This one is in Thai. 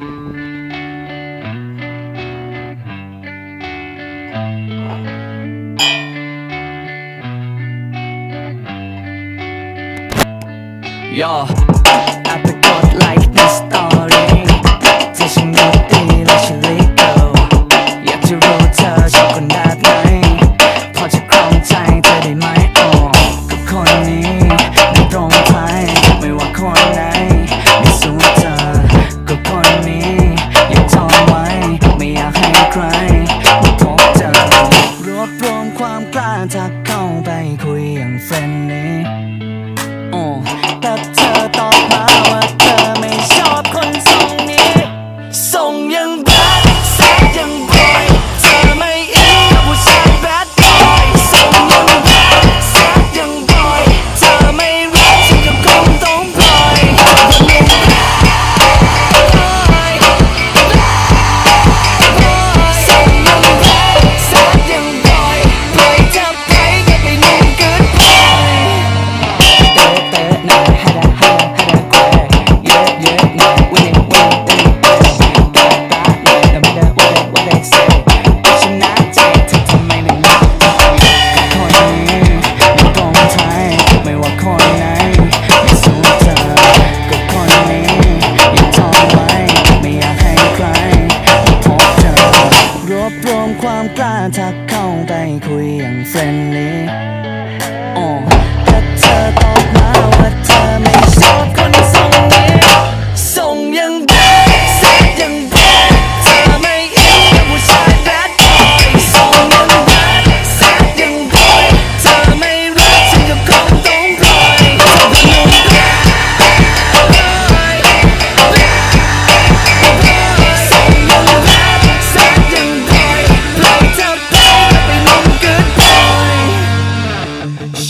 Yeah, apricot like friendly.